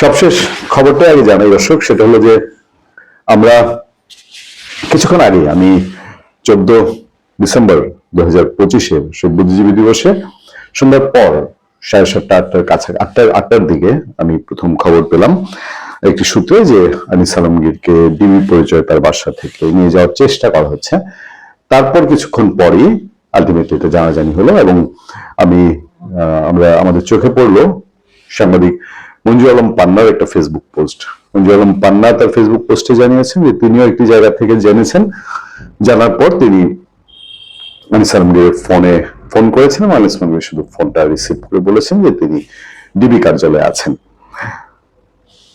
সবশেষ খবরটা আগে জানাই দর্শক, সেটা হলো যে আমরা কিছুক্ষণ আগে আমি চোদ্দ ডিসেম্বর দু হাজার পঁচিশে বুদ্ধিজীবী দিবসে সন্ধ্যার পর সাড়ে সাতটা, আটটার কাছে, আটটার আটটার দিকে আমি প্রথম খবর পেলাম। একটি সূত্রে যে আনিস আলমগীরকে ডিবি পরিচয় তার বাসা থেকে নিয়ে যাওয়ার চেষ্টা করা হচ্ছে। তারপর কিছুক্ষণ পরই আলটিমেটলি এটা জানাজানি হলো এবং আমি আমরা, আমাদের চোখে পড়ল সাংবাদিক মঞ্জু আলম পান্নার একটা ফেসবুক পোস্ট মঞ্জু আলম পান্না তার ফেসবুক পোস্টে জানিয়েছেন যে তিনিও একটি জায়গা থেকে জেনেছেন। জানার পর তিনি আনিস আলমগীরের ফোনে ফোন করেছেন শুধু ফোনটা রিসিভ করে বলেছেন যে তিনি ডিবি কার্যালয়ে আছেন।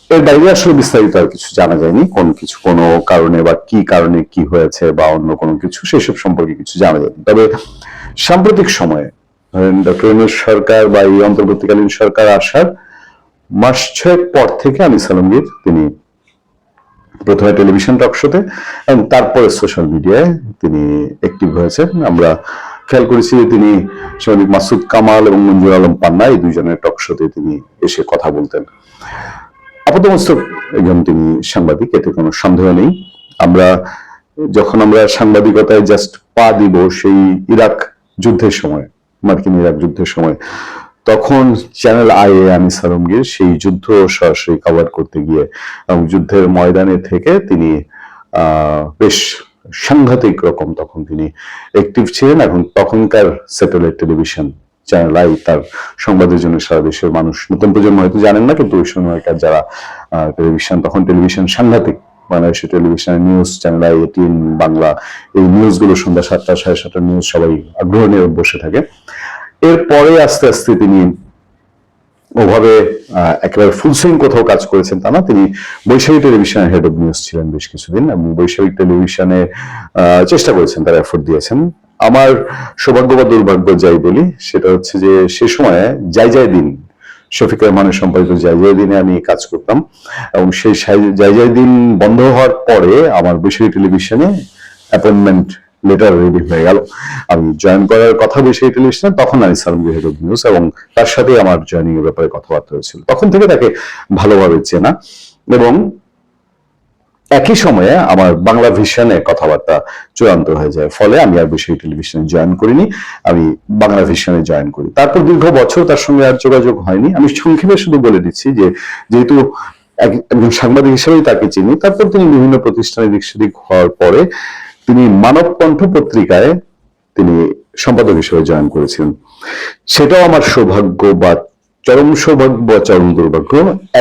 এর বাইরে আসলে বিস্তারিত আর কিছু জানা যায়নি। কোন কিছু, কোনো কারণে বা কি কারণে কি হয়েছে বা অন্য কোনো কিছু সেসব সম্পর্কে কিছু জানা যায়নি। তবে সাম্প্রতিক সময়ে ডক্টর সরকার বা এই অন্তর্বর্তীকালীন সরকার আসার মাস ছয়েক পর থেকে আনিস আলমগীর তিনি প্রথমে টেলিভিশন টক শোতে এবং তারপরে সোশ্যাল মিডিয়ায় তিনি অ্যাক্টিভ হয়েছেন। আমরা খেয়াল করেছি যে তিনি সাংবাদিক মাসুদ কামাল এবং মঞ্জুর আলম পান্না এই দুজনের টক শোতে তিনি এসে কথা বলতেন। আপাতমস্তক একজন তিনি সাংবাদিক, এতে কোনো সন্দেহ নেই। আমরা, যখন আমরা সাংবাদিকতায় জাস্ট পা দিব সেই ইরাক যুদ্ধের সময়, মার্কিন ইরাক যুদ্ধের সময় তখন চ্যানেল আই এ আনিস আলমগীর সেই যুদ্ধ সরাসরি কভার করতে গিয়ে, এবং যুদ্ধের ময়দানে থেকে তিনি বেশ সাংঘাতিক রকম তখন তিনি অ্যাক্টিভ ছিলেন। এবং তখনকার স্যাটেলাইট টেলিভিশন চ্যানেল আই তার সংবাদের জন্য সারা দেশের মানুষ, নতুন প্রজন্ম হয়তো জানেন না, কিন্তু ওই সময়কার যারা টেলিভিশন তখন টেলিভিশন সাংঘাতিক বাংলাদেশের television news Channel I ATN Bangla, এই নিউজগুলো সন্ধ্যা সাতটা, সাড়ে সাতটা নিউজ সবাই আগ্রহ নিয়ে বসে থাকে। এরপরে আস্তে আস্তে তিনি ওভাবে একেবারে ফুল সুইং কোথাও কাজ করেছেন তা না। তিনি বৈশাখী টেলিভিশনের হেড অফ নিউজ ছিলেন বেশ কিছুদিন এবং বৈশাখী টেলিভিশনে চেষ্টা করেছেন, তারা এফোর্ট দিয়েছেন। আমার সৌভাগ্য বা দুর্ভাগ্য যাই বলি, সেটা হচ্ছে যে সে সময় যাই যাই দিন, শফিক রহমানের সম্পাদিত যাই যাই দিনে আমি কাজ করতাম এবং সেই সাই- যাই যাই দিন বন্ধ হওয়ার পরে আমার বৈশাখী টেলিভিশনে অ্যাপয়েন্টমেন্ট লেটার রেডি হয়ে গেল। আমি জয়েন করার কথা বৈশাখী টেলিভিশনে তখন Anis Alamgir head of news এবং তার সাথে আমার জয়েনিং এর ব্যাপারে কথাবার্তা হয়েছিল। তখন থেকে তাকে ভালোভাবে চেনা এবং একই সময়ে আমার বাংলা ভিশনে কথাবার্তা চূড়ান্ত হয়ে যায়। ফলে আমি আর বেশি টেলিভিশনে জয়েন করিনি, আমি বাংলা ভিশনে জয়েন করি। তারপর দীর্ঘ বছর তার সঙ্গে আর যোগাযোগ হয়নি। আমি সংক্ষেপে শুধু বলে দিচ্ছি যে, যেহেতু এক- একজন সাংবাদিক হিসেবেই তাকে চিনি, তারপর তিনি বিভিন্ন প্রতিষ্ঠানে দিক সেদিক হওয়ার পরে তিনি মানব কণ্ঠ পত্রিকায় তিনি সম্পাদক হিসেবে জয়েন করেছিলেন। সেটাও আমার সৌভাগ্য বা চরম সৌভাগ্য বা চরম দুর্ভাগ্য।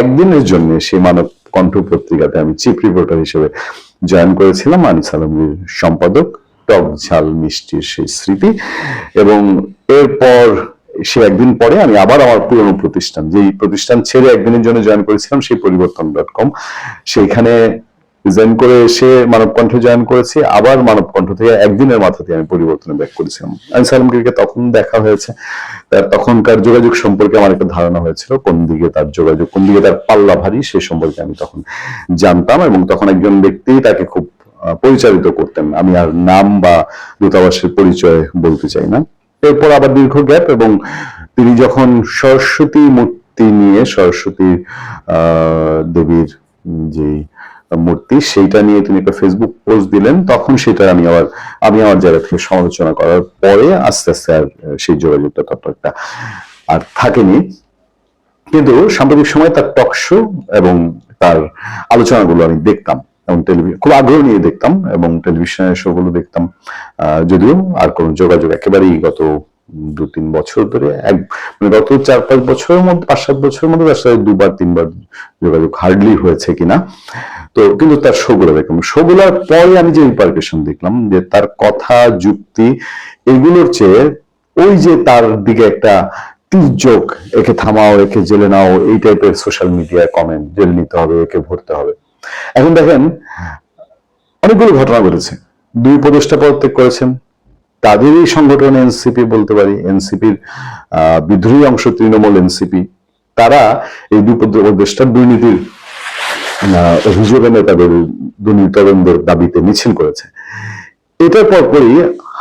একদিনের জন্য সেই মানব কণ্ঠ পত্রিকাতে আমি চিফ রিপোর্টার হিসেবে জয়েন করেছিলাম আনিস আলমগীর সম্পাদক, টক ঝাল মিষ্টির সেই স্মৃতি। এবং এরপর সে একদিন পরে আমি আবার আমার পুরনো প্রতিষ্ঠান, যেই প্রতিষ্ঠান ছেড়ে একদিনের জন্য জয়েন করেছিলাম, সেই পরিবর্তন ডট কম, সেইখানে রিজাইন করে এসে মানব কণ্ঠ জয়েন করেছি, আবার মানব কণ্ঠ থেকে একদিনের মাথা মাথাতে আমি পরিবর্তনে ব্যাক করেছিলাম। আনিস আলমগীরকে তখন দেখা হয়েছে। তার তখনকার যোগাযোগ সম্পর্কে আমার একটা ধারণা হয়েছিল, কোন দিকে তার যোগাযোগ, কোন দিকে তার পাল্লা ভারী, সে সম্পর্কে আমি তখন জানতাম এবং তখন একজন ব্যক্তি তাকে খুব পরিচালিত করতেন। আমি আর নাম বা দূতাবাসের পরিচয় বলতে চাই না। এরপর আবার দীর্ঘ গ্যাপ এবং তিনি যখন সরস্বতী মূর্তি নিয়ে, সরস্বতী দেবীর যে মূর্তি, সেইটা নিয়ে তিনি একটা ফেসবুক পোস্ট দিলেন, তখন সেটা আমি আবার, আমি আমার জায়গা থেকে সমালোচনা করার পরে আস্তে আস্তে আর সেই যোগাযোগটা তত একটা আর থাকেনি। কিন্তু সাম্প্রতিক সময় তার টক শো এবং তার আলোচনাগুলো আমি দেখতাম এবং টেলিভিশন খুব আগ্রহ নিয়ে দেখতাম এবং টেলিভিশনের শো গুলো দেখতাম। যদিও আর কোনো যোগাযোগ একেবারেই গত দু তিন বছর ধরে, এক মানে গত চার পাঁচ বছরের মধ্যে পাঁচ সাত বছরের মধ্যে তার সাথে দুবার, তিনবার যোগাযোগ হার্ডলি হয়েছে কিনা। তো কিন্তু তার শোগুলো দেখলাম। শোগুলোর পরে আমি যে রিপার্কেশন দেখলাম, যে তার কথা, যুক্তি, এগুলোর চেয়ে ওই যে তার দিকে একটা তির্যক, একে থামাও, একে জেলে নাও, এই টাইপের সোশ্যাল মিডিয়ায় কমেন্ট জেলে নিতে হবে, একে ভরতে হবে। এখন দেখেন, অনেকগুলো ঘটনা ঘটেছে। দুই উপদেষ্টা পদত্যাগ করেছেন তাদেরই সংগঠন এনসিপি বলতে পারি, এনসিপির বিদ্রোহী অংশ তৃণমূল এনসিপি, তারা এই উপদেষ্টার দুর্নীতির অভিযোগ এনে তাদের দুর্নীতি দাবিতে মিছিল করেছে। এটার পরপরই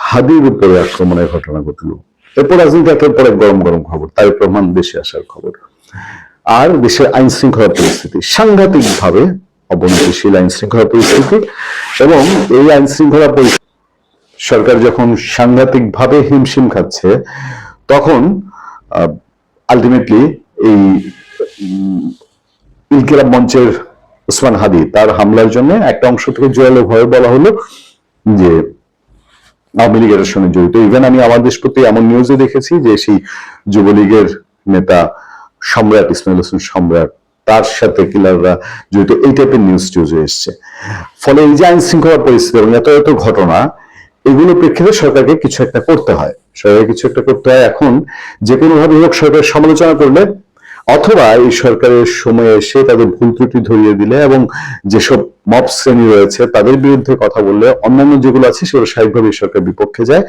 হাদির উপরে আক্রমণের ঘটনা ঘটলো। এরপর রাজনীতি একের পর গরম গরম খবর তারেক প্রমাণ দেশে আসার খবর। আর দেশের আইন শৃঙ্খলা পরিস্থিতি সাংঘাতিকভাবে অবনতিশীল আইন শৃঙ্খলা পরিস্থিতি এবং এই আইন শৃঙ্খলা পরিস্থিতি সরকার যখন সাংঘাতিকভাবে হিমশিম খাচ্ছে, তখন আলটিমেটলি এই ইনকিলাব মঞ্চের উসমান হাদি তার হামলার জন্য একটা অংশ থেকে জোরালো ভয়ে বলা হলো যে আওয়ামী লীগের সঙ্গে জড়িত। ইভেন আমি আমার দেশ প্রতি এমন নিউজে দেখেছি যে সেই যুবলীগের নেতা সম্রাট ইসমাইল হোসেন সম্রাট, তার সাথে কিলাররা জড়িত, এই টাইপের নিউজ টিউজে এসছে। ফলে এই যে আইন শৃঙ্খলা পরিস্থিতি এবং এত এত ঘটনা এগুলো প্রেক্ষিতে সরকারকে কিছু একটা করতে হয়। সরকারকে কিছু একটা করতে হয় এখন। যে কোনো ভাবে হোক সরকার সমালোচনা করলে, অথবা এই সরকারের সময়ে এসে তাদের ভুল ত্রুটি ধরিয়ে দিলে এবং যেসব মব শ্রেণি রয়েছে, তাদের বিরুদ্ধে কথা বললে অন্যান্য যেগুলো আছে, সেগুলো স্বাভাবিকভাবে সরকার বিপক্ষে যায়।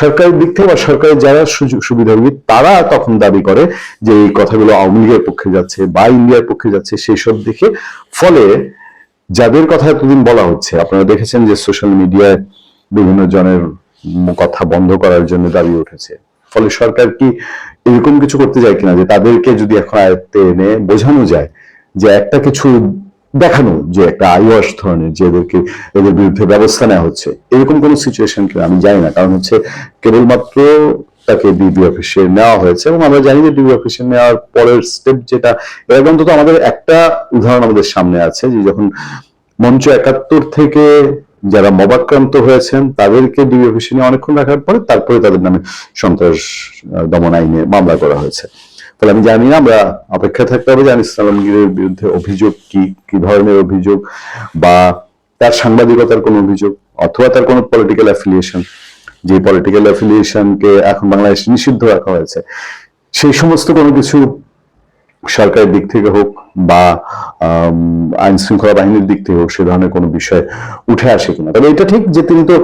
সরকারের দিক থেকে বা সরকারের যারা সুবিধাভোগী, তারা তখন দাবি করে যে এই কথাগুলো আওয়ামী লীগের পক্ষে যাচ্ছে বা ইন্ডিয়ার পক্ষে যাচ্ছে, সেই সব দেখে ফলে যাদের কথা এতদিন বলা হচ্ছে, আপনারা দেখেছেন যে সোশ্যাল মিডিয়ায় বিভিন্ন জনের কথা বন্ধ করার জন্য দাবি উঠেছে। ফলে সরকার কি এরকম কিছু করতে যায় কিনা? যে তাদেরকে যদি এখন আয়ত্তে এনে বোঝানো যায় যে একটা কিছু দেখানো, যে একটা আইওয়াস ধরনের, যে এদেরকে, এদের বিরুদ্ধে ব্যবস্থা নেওয়া হচ্ছে, এরকম কোন সিচুয়েশন কি আমি জানি না। কারণ হচ্ছে কেবলমাত্র তাকে ডিবি অফিসে নেওয়া হয়েছে এবং আমরা জানি যে ডিবি অফিসে নেওয়ার পরের স্টেপ যেটা এরকম অন্তত আমাদের একটা উদাহরণ আমাদের সামনে আছে যে যখন মঞ্চ একাত্তর থেকে যারা মবাক্রান্ত হয়েছেন, তাদেরকে ডিবি অফিসে নিয়ে অনেকক্ষণ রাখার পরে তারপরে তাদের নামে সন্ত্রাস দমন আইনে মামলা করা হয়েছে। ফলে আমি জানি না, আমরা অপেক্ষা থাকতে হবে যে আনিস আলমগীরের বিরুদ্ধে অভিযোগ কি কি ধরনের অভিযোগ, বা তার সাংবাদিকতার কোন অভিযোগ, অথবা তার কোনো পলিটিক্যাল অ্যাফিলিয়েশন যে পলিটিক্যাল অ্যাফিলিয়েশনকে এখন বাংলাদেশে নিষিদ্ধ রাখা হয়েছে, সেই সমস্ত কোনো কিছু সরকারের দিক থেকে হোক বা আইন শৃঙ্খলা বাহিনীর দিক থেকে হোক, সে ধরনের কোনো বিষয় উঠে আসে কিনা। তবে এটা ঠিক যে তিনি তো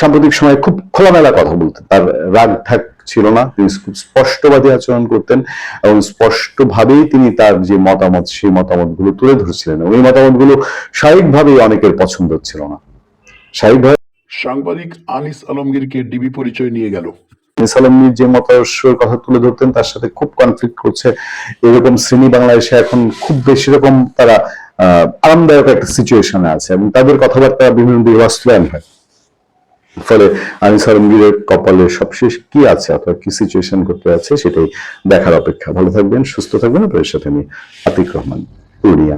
সাম্প্রতিক সময়ে খুব খোলামেলা কথা বলতেন। তার রাগ ঠাক ছিল না, তিনি খুব স্পষ্টবাদী আচরণ করতেন এবং স্পষ্টভাবেই তিনি তার যে মতামত, সেই মতামতগুলো তুলে ধরছিলেন এবং এই মতামতগুলো স্বাভাবিকভাবেই অনেকের পছন্দ ছিল না। স্বাভাবিকভাবে সাংবাদিক আনিস আলমগীরকে ডিবি পরিচয় নিয়ে গেল। সালামির যে মতাদর্শের কথা তুলে ধরতেন, তার সাথে খুব কনফ্লিক্ট করছে। এরকম শ্রেণি বাংলাদেশে এখন খুব বেশি রকম তারা আরামদায়ক একটা সিচুয়েশনে আছে এবং তাদের কথাবার্তা বিভিন্ন দিকে হয়। ফলে আনিস আলমগীরের কপালে সবশেষ কি আছে অথবা কি সিচুয়েশন করতে আছে সেটাই দেখার অপেক্ষা। ভালো থাকবেন, সুস্থ থাকবেন। আপনাদের সাথে আমি আতিক রহমান, পুরুলিয়া।